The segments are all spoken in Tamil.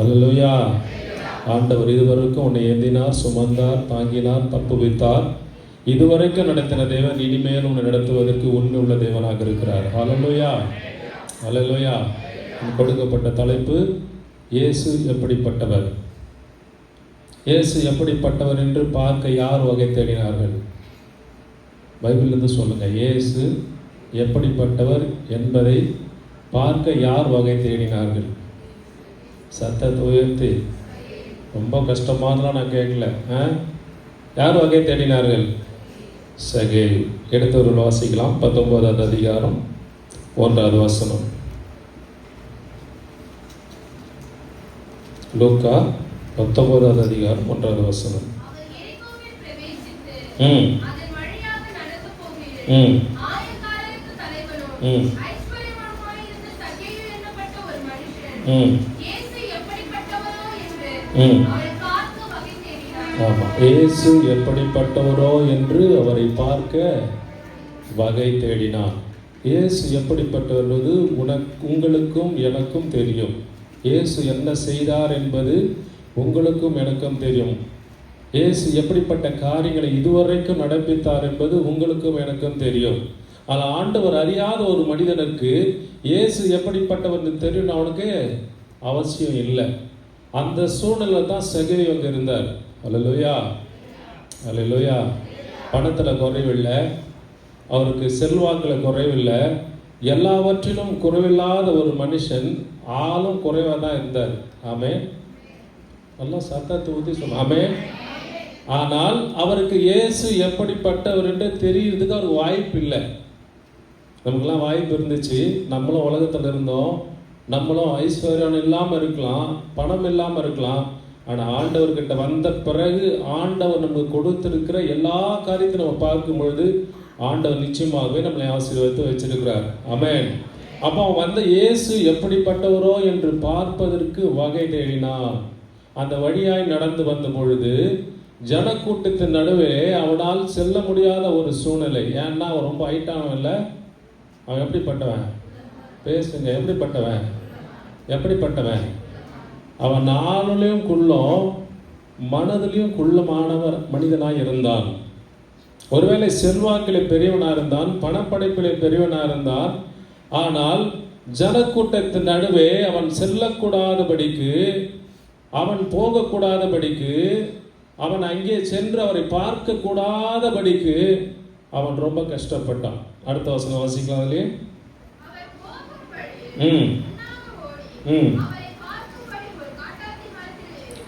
அல்லேலூயா. ஆண்டவர் இதுவரைக்கும் உன்னை ஏந்தினார் சுமந்தார் தாங்கினார் தப்புவித்தார். இதுவரைக்கும் நடத்தின தேவன் இனிமேல் உன்னை நடத்துவதற்கு உண்மை உள்ள தேவனாக இருக்கிறார். அலலுயா அலலுயா கொடுக்கப்பட்ட தலைப்பு இயேசு எப்படிப்பட்டவர்? இயேசு எப்படிப்பட்டவர் என்று பார்க்க யார் வகை தேடினார்கள்? பைபிளிலிருந்து சொல்லுங்க. இயேசு எப்படிப்பட்டவர் என்பதை பார்க்க யார் வகை தேடினார்கள்? சத்தத்தை உயர்த்தி ரொம்ப கஷ்டமானலாம் நான் கேட்கல. ஆ? யார் வகை தேடினார்கள்? சகே எடுத்தவர்கள் வாசிக்கலாம். பத்தொன்பதாவது அதிகாரம் ஒன்றாவது வசனம். லூக்கா பத்தொன்பதாவது அதிகாரம் ஒன்றாவது வசனம். ம். ம். ம். ம் இயேசு எப்படிப்பட்டவரோ என்று ம். அவரை பார்க்க வகை தேடினார். ஆமாம் இயேசு எப்படிப்பட்டவரோ என்று அவரை பார்க்க வகை தேடினார். இயேசு எப்படிப்பட்டவர் என்பது உனக்கு உங்களுக்கும் எனக்கும் தெரியும். இயேசு என்ன செய்தார் என்பது உங்களுக்கும் எனக்கும் தெரியும். இயேசு எப்படிப்பட்ட காரியங்களை இதுவரைக்கும் நடப்பித்தார் என்பது உங்களுக்கும் எனக்கும் தெரியும். ஆனால் ஆண்டவர் அறியாத ஒரு மனிதனுக்கு இயேசு எப்படிப்பட்டவர் தெரியும் அவனுக்கு அவசியம் இல்லை. அந்த சூழ்நிலை தான் சகவி அங்கே இருந்தார். அலலுயா அலலுயா பணத்தில் குறைவில்லை. அவருக்கு செல்வாக்கில் குறைவில்லை. எல்லாவற்றிலும் குறைவில்லாத ஒரு மனுஷன் ஆளும் குறைவாக தான் இருந்தார். ஆமே நல்லா சத்தத்தை ஊற்றி சொல்ல ஆமே ஆனால் அவருக்கு இயேசு எப்படிப்பட்டவர் என்று தெரியறதுக்கு அவருக்கு வாய்ப்பு இல்லை நமக்கெல்லாம் வாய்ப்பு இருந்துச்சு. நம்மளும் உலகத்தில் இருந்தோம். நம்மளும் ஐஸ்வர்யம் இல்லாமல் இருக்கலாம் பணம் இல்லாமல் இருக்கலாம் ஆனால் ஆண்டவர்கிட்ட வந்த பிறகு ஆண்டவர் நமக்கு கொடுத்திருக்கிற எல்லா காரியத்தையும் நம்ம பார்க்கும் பொழுது ஆண்டவர் நிச்சயமாகவே நம்மளை ஆசீர்வதித்து வச்சிருக்கிறார். அமேன் அப்போ அவன் வந்த இயேசு எப்படிப்பட்டவரோ என்று பார்ப்பதற்கு வகை தேடினார் அந்த வழியாய் நடந்து வந்த பொழுது ஜனக்கூட்டத்தின் நடுவே அவனால் செல்ல முடியாத ஒரு சூழ்நிலை. ஏன்னா அவன் ரொம்ப ஹைட்டானவன் இல்லை. அவன் எப்படிப்பட்டவன்? பேசுங்க எப்படிப்பட்டவன்? எப்படிப்பட்டவன்? அவன் நாளிலையும் குள்ளம் மனதிலையும் குள்ளமானவர் மனிதனாக இருந்தான். ஒருவேளை செல்வாக்கிலே பெரியவனாக இருந்தான் பணப்படைப்பிலே பெரியவனாக இருந்தான் ஆனால் ஜனக்கூட்டத்தின் நடுவே அவன் செல்லக்கூடாதபடிக்கு அவன் போகக்கூடாதபடிக்கு அவன் அங்கே சென்று அவரை பார்க்கக்கூடாதபடிக்கு அவன் ரொம்ப கஷ்டப்பட்டான். அடுத்த வசனம் வாசிக்கலாம் அதுலயே ம். ம்.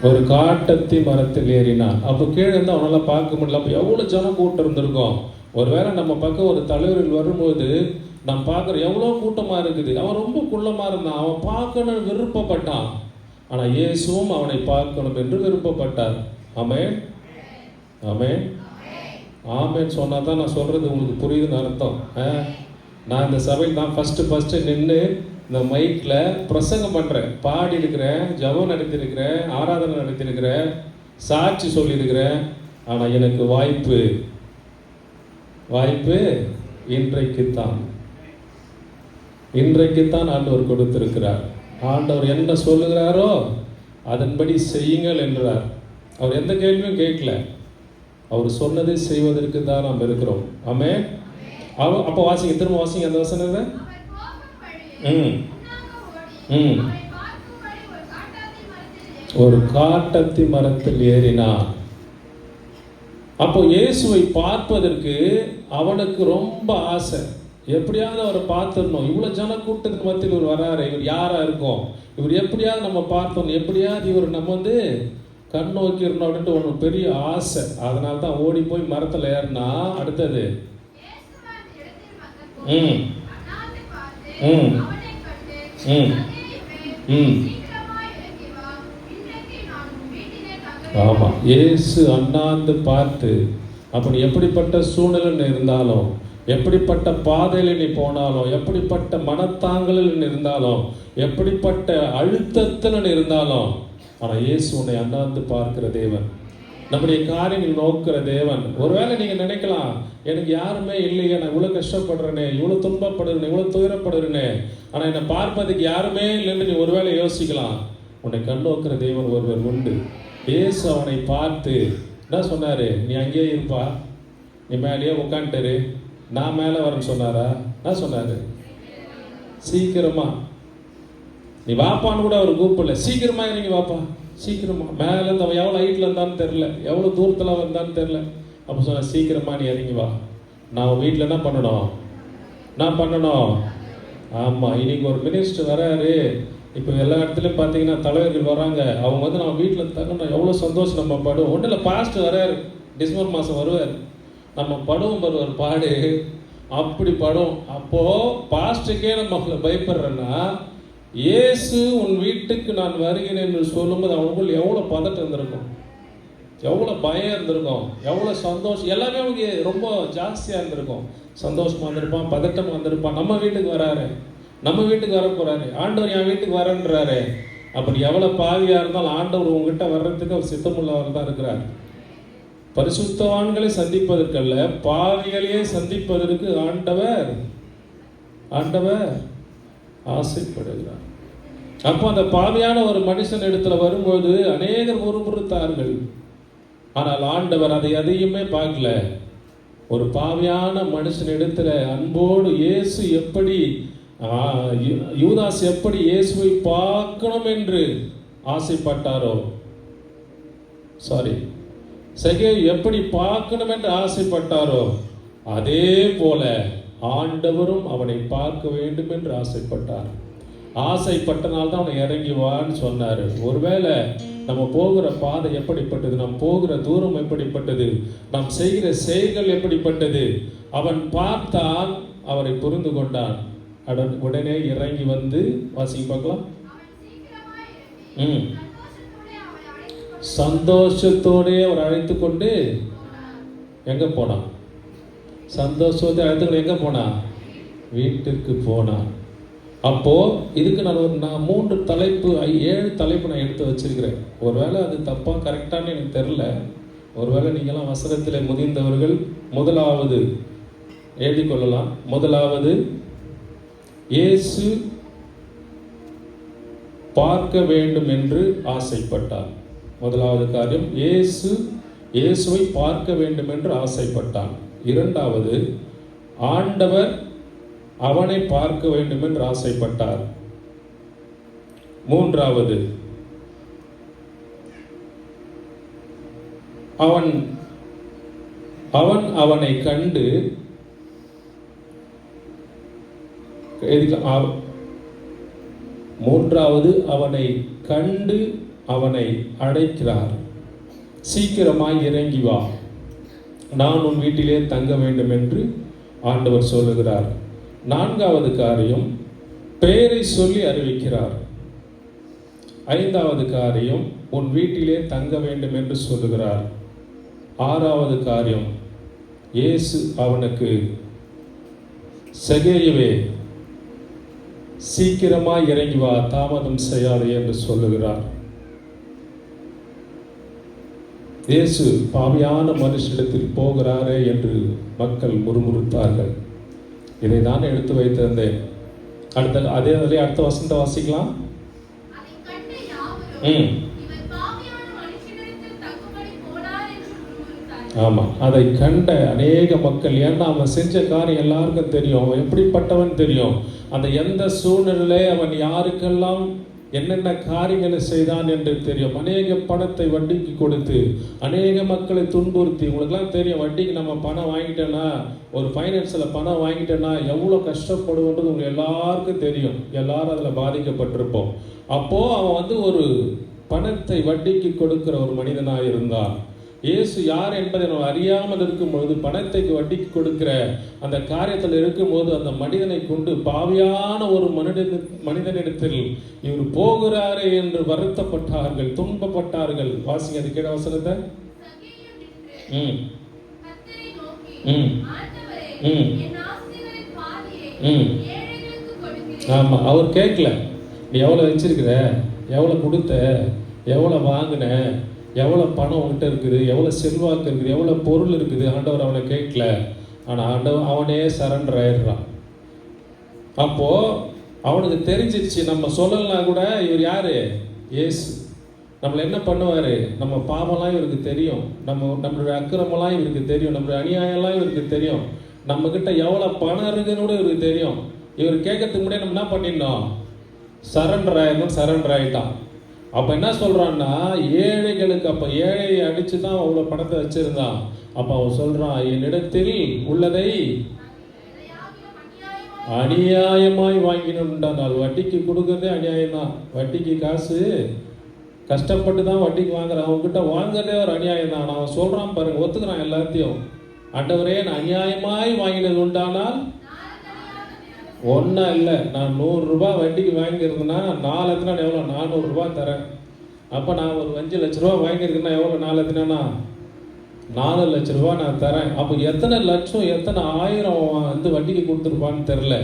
ஒரு மரத்தில் காட்டத்தி மரத்தில் ஏறினான் அப்போ கீழே இருந்து அவனால் பார்க்க முடியல. அப்போ எவ்வளோ ஜனம் கூட்டம் இருந்திருக்கும்? ஒருவேளை நம்ம பக்கம் ஒரு தலைவர்கள் வரும்போது நம்ம பார்க்குற எவ்வளோ கூட்டமாக இருக்குது? அவன் ரொம்ப குள்ளமாக இருந்தான். அவன் பார்க்கணும்னு விருப்பப்பட்டான். ஆனால் இயேசுவும் அவனை பார்க்கணும் என்று விருப்பப்பட்டார். ஆமென். ஆமென். ஆமேன்னு சொன்னால் தான் நான் சொல்கிறது உங்களுக்கு புரியுதுன்னு அர்த்தம். ஆ? நான் இந்த சபையில் தான் ஃபஸ்ட்டு ஃபஸ்ட்டு நின்று இந்த மைக்கில் பிரசங்கம் பண்ணுறேன் பாடி இருக்கிறேன் ஜபம் நடத்தியிருக்கிறேன் ஆராதனை நடத்தியிருக்கிறேன் சாட்சி சொல்லியிருக்கிறேன் ஆனால் எனக்கு வாய்ப்பு வாய்ப்பு இன்றைக்குத்தான். இன்றைக்குத்தான் ஆண்டவர் கொடுத்திருக்கிறார். ஆண்டவர் என்ன சொல்லுகிறாரோ அதன்படி செய்யுங்கள் என்றார். அவர் எந்த கேள்வியும் கேட்கல. அவர் சொன்னதை செய்வதற்கு தான் நாம் இருக்கிறோம். ஆமே அவ அப்போ வாசிங்க திரும்ப வாசிங்க அந்த வசனத்தை ம். ம். ஒரு காட்டாத்தி மரத்தில் ஏறி, ஒரு காட்டத்தி மரத்தில் ஏறினான். அப்போ இயேசுவை பார்ப்பதற்கு அவனுக்கு ரொம்ப ஆசை. எப்படியாவது அவரை பார்த்துடணும். இவ்வளோ ஜன கூட்டத்துக்கு மத்தியில் இவர் வராரு. இவர் யாரா இருக்கும்? இவர் எப்படியாவது நம்ம பார்த்தோம். எப்படியாவது இவர் நம்ம வந்து கண் நோக்கிடணும் அப்படின்ட்டு ஒன்று பெரிய ஆசை. அதனால தான் ஓடி போய் மரத்தில் ஏறினா அடுத்தது. ம். ம். ம். ம் ஆமாம் இயேசு அண்ணாந்து பார்த்து அப்படி எப்படிப்பட்ட சூழ்நிலை இருந்தாலும் எப்படிப்பட்ட பாதையில் நீ போனாலும் எப்படிப்பட்ட மனத்தாங்கலில் நீ இருந்தாலும் எப்படிப்பட்ட அழுத்தத்தில் நீ இருந்தாலும் ஆனால் இயேசு உன்னை அண்ணாந்து பார்க்கிற தேவன் நம்முடைய காரியங்கள் நோக்கிற தேவன். ஒருவேளை நீங்கள் நினைக்கலாம் எனக்கு யாருமே இல்லையே நான் இவ்வளோ கஷ்டப்படுறேனே இவ்வளோ துன்பப்படுறேனே இவ்வளோ துயரப்படுறேனே ஆனால் என்னை பார்ப்பதுக்கு யாருமே இல்லைன்னு நீ ஒருவேளை யோசிக்கலாம். உன்னை கண்ணோக்கிற தேவன் ஒருவர் உண்டு. இயேசு அவனை பார்த்து என்ன சொன்னாரு? நீ அங்கேயே இருப்பா. நீ மேலேயே உட்காந்துட்டாரு நான் மேலே வரேன்னு சொன்னாரா? என்ன சொன்னாரு? சீக்கிரமா. நீ வாப்பான்னு கூட அவர் கூப்பிடல. சீக்கிரமா நீங்கள் வாப்பா. சீக்கிரமாக மேல அவன் எவ்வளோ ஹைட்டில் இருந்தான்னு தெரில எவ்வளோ தூரத்தில் வந்தான்னு தெரில அப்போ சொன்ன சீக்கிரமாக நீ இறங்கி வா. நான் உன் வீட்டில் என்ன பண்ணணும்? நான் பண்ணணும்? ஆமாம் இன்னைக்கு ஒரு மினிஸ்டர் வராரு. இப்போ எல்லா இடத்துலையும் பார்த்தீங்கன்னா தலைவர்கள் வராங்க. அவங்க வந்து நம்ம வீட்டில் தங்கணும் எவ்வளோ சந்தோஷம் நம்ம படுவோம். ஒன்றும் இல்லை பாஸ்ட் வராரு. டிசம்பர் மாதம் வருவார். நம்ம படுவோம் வருவார் பாடு. அப்படி படும் அப்போது பாஸ்ட்டுக்கே நம்ம பயப்படுறேன்னா இயேசு உன் வீட்டுக்கு நான் வருகிறேன் என்று சொல்லும்போது அவனுக்குள் எவ்வளோ பதட்டம் இருந்திருக்கும்? எவ்வளோ பயம் இருந்திருக்கும்? எவ்வளோ சந்தோஷம்? எல்லாமே அவனுக்கு ரொம்ப ஜாஸ்தியாக இருந்திருக்கும். சந்தோஷமாக வந்திருப்பான் பதட்டமாக வந்திருப்பான் நம்ம வீட்டுக்கு வராரு. நம்ம வீட்டுக்கு வர போகிறாரு ஆண்டவர் என் வீட்டுக்கு வரன்றாரு. அப்படி எவ்வளோ பாவியாக இருந்தாலும் ஆண்டவர் உங்ககிட்ட வர்றதுக்கு அவர் சித்தமுள்ளவர் தான் இருக்கிறார். பரிசுத்தவான்களை சந்திப்பதற்கல்ல பாவிகளையே சந்திப்பதற்கு ஆண்டவர் ஆண்டவர் ஆசைப்படுகிறார். அப்போ அந்த பாவியான ஒரு மனுஷன் இடத்துல வரும்போது அநேகர் முறுமுறுத்தார்கள். ஆனால் ஆண்டவர் அதை எதையுமே பார்க்கல. ஒரு பாவியான மனுஷன் இடத்துல அன்போடு இயேசு எப்படி யூதாஸ் எப்படி இயேசுவை பார்க்கணும் என்று ஆசைப்பட்டாரோ? சாரி செகே எப்படி பார்க்கணும் என்று ஆசைப்பட்டாரோ? அதே போல ஆண்டவரும் அவனை பார்க்க வேண்டும் என்று ஆசைப்பட்டார். ஆசைப்பட்டனால தான் அவனை இறங்கி வான்னு சொன்னார். ஒருவேளை நம்ம போகிற பாதை எப்படிப்பட்டது? நாம் போகிற தூரம் எப்படிப்பட்டது? நாம் செய்கிற செயல்கள் எப்படிப்பட்டது? அவன் பார்த்தான் அவரை புரிந்து கொண்டான். அடன்- உடனே இறங்கி வந்து வாசிங்க பார்க்கலாம். ம். சந்தோஷத்தோடே அவர் அழைத்து கொண்டு எங்க போனான்? சந்தோஷத்தை அழைத்து எங்கே போனான் வீட்டுக்கு போனான் அப்போது இதுக்கு நான் ஒரு நான் மூன்று தலைப்பு ஐ- ஏழு தலைப்பு நான் எடுத்து வச்சிருக்கிறேன். ஒருவேளை அது தப்பாக கரெக்டான்னு எனக்கு தெரில ஒருவேளை நீங்களாம் வசனத்தில் முதிர்ந்தவர்கள் முதலாவது எழுதி கொள்ளலாம். முதலாவது இயேசு பார்க்க வேண்டும் என்று ஆசைப்பட்டார். முதலாவது காரியம் இயேசு இயேசுவை பார்க்க வேண்டும் என்று ஆசைப்பட்டான் இரண்டாவது ஆண்டவர் அவனை பார்க்க வேண்டும் என்று ஆசைப்பட்டார். மூன்றாவது அவன் அவன் அவனை கண்டு அவ- மூன்றாவது அவனை கண்டு அவனை அழைக்கிறார் சீக்கிரமாய் இறங்கி வா. நான் உன் வீட்டிலே தங்க வேண்டும் என்று ஆண்டவர் சொல்லுகிறார். நான்காவது காரியம் பெயரை சொல்லி அறிவிக்கிறார். ஐந்தாவது காரியம் உன் வீட்டிலே தங்க வேண்டும் என்று சொல்லுகிறார். ஆறாவது காரியம் இயேசு அவனுக்கு செகேயவே சீக்கிரமாக இறங்கி வா தாமதம் செய்யாதே என்று சொல்லுகிறார். இயேசு பாவியான மனுஷனிடத்தில் போகிறாரே என்று மக்கள் முறுமுறுத்தார்கள். இதை நான் எடுத்து வைத்திருந்தேன். அடுத்த அதே அதிலே அடுத்த வசந்த வாசிக்கலாம். ம். ஆமாம் அதை கண்ட அநேக மக்கள் ஏன்னா அவன் செஞ்ச காரியம் எல்லாருக்கும் தெரியும் அவன் எப்படிப்பட்டவன் தெரியும்? அந்த எந்த சூழ்நிலையிலே அவன் யாருக்கெல்லாம் என்னென்ன காரியங்களை செய்தான் என்று தெரியும். அநேக பணத்தை வட்டிக்கு கொடுத்து அநேக மக்களை துன்புறுத்தி உங்களுக்குலாம் தெரியும் வட்டிக்கு நம்ம பணம் வாங்கிட்டோன்னா ஒரு ஃபைனான்ஸில் பணம் வாங்கிட்டோன்னா எவ்வளோ கஷ்டப்படுவோன்றது உங்களுக்கு எல்லாருக்கும் தெரியும். எல்லாரும் அதில் பாதிக்கப்பட்டிருப்போம். அப்போது அவன் வந்து ஒரு பணத்தை வட்டிக்கு கொடுக்கிற ஒரு மனிதனாக இருந்தான். இயேசு யார் என்பதை நம்ம அறியாமல் இருக்கும்பொழுது பணத்தை வட்டிக்கு கொடுக்கிற அந்த காரியத்தில் இருக்கும்போது அந்த மனிதனை கொண்டு பாவியான ஒரு மனிதன் மனிதனிடத்தில் இவர் போகிறாரே என்று வருத்தப்பட்டார்கள் துன்பப்பட்டார்கள். வாசிங்க அது கேட வசனத்தை. ம். ம். ம். ம். ஆமாம் அவர் கேட்கல. நீ எவ்வளோ வச்சிருக்கிற? எவ்வளோ கொடுத்த? எவ்வளோ வாங்கின? எவ்வளோ பணம் உங்கள்கிட்ட இருக்குது? எவ்வளோ செல்வாக்கு இருக்குது? எவ்வளோ பொருள் இருக்குது? ஆண்டவர் அவனை கேட்கல. ஆனால் ஆண்டவர் அவனே சரண்டர் ஆயிடுறான் அப்போது அவனுக்கு தெரிஞ்சிருச்சு நம்ம சொல்லலாம் கூட இவர் யார்? ஏசு நம்மளை என்ன பண்ணுவார்? நம்ம பாவம்லாம் இவருக்கு தெரியும். நம்ம நம்மளுடைய அக்கிரமெல்லாம் இவருக்கு தெரியும். நம்மளுடைய அநியாயம்லாம் இவருக்கு தெரியும். நம்மக்கிட்ட எவ்வளோ பணம் இருக்குன்னு கூட இவருக்கு தெரியும். இவர் கேட்கறதுக்கு முன்னாடி நம்ம என்ன பண்ணிடணும்? சரண்டர் ஆயிடணும் சரண்டர் ஆகிட்டான் அப்போ என்ன சொல்கிறான்னா ஏழைகளுக்கு அப்போ ஏழையை அடித்து தான் அவ்வளோ பணத்தை வச்சுருந்தான். அப்போ அவன் சொல்கிறான் என்னிடத்தில் உள்ளதை அநியாயமாய் அநியாயமாய் வாங்கினுண்டானால் வட்டிக்கு கொடுக்குறதே அநியாயம் தான் வட்டிக்கு காசு கஷ்டப்பட்டு தான் வட்டிக்கு வாங்குறான். அவன்கிட்ட வாங்குறதே ஒரு அநியாயம் தான் அவன் சொல்கிறான் பாருங்க ஒத்துக்கிறான் எல்லாத்தையும். ஆண்டவரே நான் அநியாயமாய் வாங்கினது உண்டானால் ஒன்றும் இல்லை. நான் நூறுரூபா வட்டிக்கு வாங்கியிருந்தேன்னா நாலு எத்தனை எவ்வளோ நானூறுரூபா தரேன். அப்போ நான் ஒரு அஞ்சு லட்ச ரூபா வாங்கியிருக்கேன்னா எவ்வளோ நாலு எத்தனைனா? நாலு லட்ச ரூபா நான் தரேன். அப்போ எத்தனை லட்சம் எத்தனை ஆயிரம் வந்து வட்டிக்கு கொடுத்துருப்பான்னு தெரில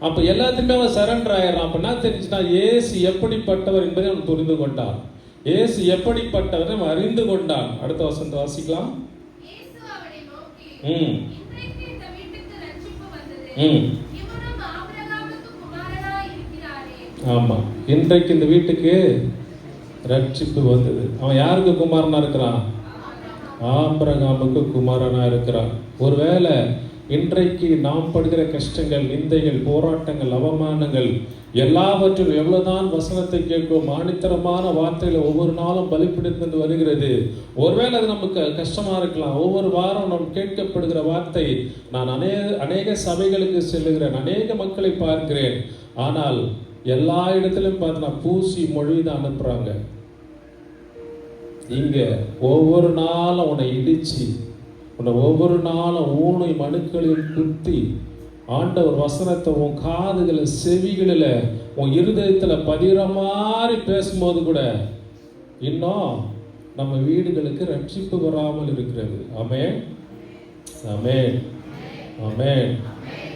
அப்போ எல்லாத்துக்குமே அவன் சரண்டர் ஆயிடுறான். அப்போ என்ன தெரிஞ்சுன்னா ஏசு எப்படிப்பட்டவர் என்பதை அவன் புரிந்து கொண்டான். ஏசு எப்படிப்பட்டவர் அவன் அறிந்து கொண்டான். அடுத்த வசனத்தை வாசிக்கலாம். ம். ம். ஆமாம் இன்றைக்கு இந்த வீட்டுக்கு ரட்சிப்பு வந்தது. அவன் யாருக்கு குமாரனா இருக்கிறான்? ஆம்பரகாமுக்கு குமாரனா இருக்கிறான். ஒருவேளை இன்றைக்கு நாம் படுகிற கஷ்டங்கள் நிந்தைகள் போராட்டங்கள் அவமானங்கள் எல்லாவற்றிலும் எவ்வளவுதான் வசனத்தை கேட்கும் ஆணித்தரமான வார்த்தையில ஒவ்வொரு நாளும் பலிப்பிடித்து வருகிறது. ஒருவேளை அது நமக்கு கஷ்டமா இருக்கலாம். ஒவ்வொரு வாரம் நாம் கேட்கப்படுகிற வார்த்தை நான் அநேக அநேக சபைகளுக்கு செல்லுகிறேன் அநேக மக்களை பார்க்கிறேன். ஆனால் எல்லா இடத்துலையும் பார்த்தா பூசி மொழி தான் அனுப்புறாங்க. இங்க ஒவ்வொரு நாளும் உன்னை இடிச்சு உன்னை ஒவ்வொரு நாளும் ஊனை மனுக்களில் குத்தி ஆண்டவர் வசனத்தை உன் காதுகளை செவிகளில் உன் இருதயத்தில் பதிகிற மாதிரி பேசும்போது கூட இன்னும் நம்ம வீடுகளுக்கு ரட்சிப்பு வராமல் இருக்கிறது. ஆமென். அமேன் அமேன்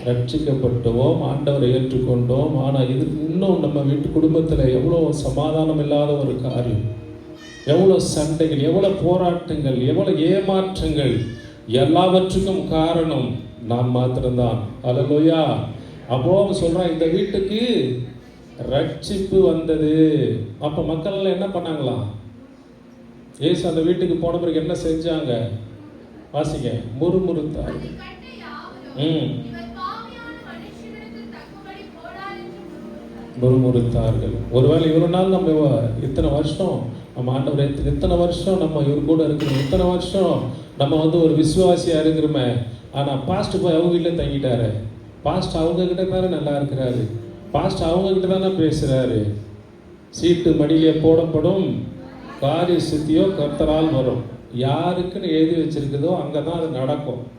ரட்சிக்கப்பட்டோம் ஆண்டவரை ஏற்றுக்கொண்டோம். ஆனால் இது இன்னும் நம்ம வீட்டு குடும்பத்தில் எவ்வளோ சமாதானம் இல்லாத ஒரு காரியம். எவ்வளோ சண்டைகள் எவ்வளோ போராட்டங்கள் எவ்வளோ ஏமாற்றங்கள். எல்லாவற்றுக்கும் காரணம் நாம் மாத்திரம்தான். அலலோயா அப்போ அவன் இந்த வீட்டுக்கு ரட்சிப்பு வந்தது. அப்போ மக்கள் எல்லாம் என்ன பண்ணாங்களாம் ஏசு அந்த வீட்டுக்கு போன பிறகு என்ன செஞ்சாங்க? வாசிங்க முறுமுறுத்தார் ம். முறுமுறுத்தார்கள். ஒருவேளை இவ்வளோ நாள் நம்ம இத்தனை வருஷம் நம்ம ஆண்டவர் இத்தனை- இத்தனை வருஷம் நம்ம இவர் கூட இருக்கிறோம் இத்தனை வருஷம் நம்ம வந்து ஒரு விசுவாசியாக இருக்கிறோமே. ஆனால் பாஸ்ட் போய் அவங்க வீட்டில் தங்கிட்டாரு. பாஸ்ட் அவங்கக்கிட்ட தானே நல்லா இருக்கிறாரு. பாஸ்ட் அவங்கக்கிட்ட தானே பேசுகிறாரு சீட்டு மடியிலே போடப்படும். காரிய சித்தியோ கர்த்தரால் வரும். யாருக்குன்னு எழுதி வச்சிருக்குதோ அங்கே தான் அது நடக்கும்.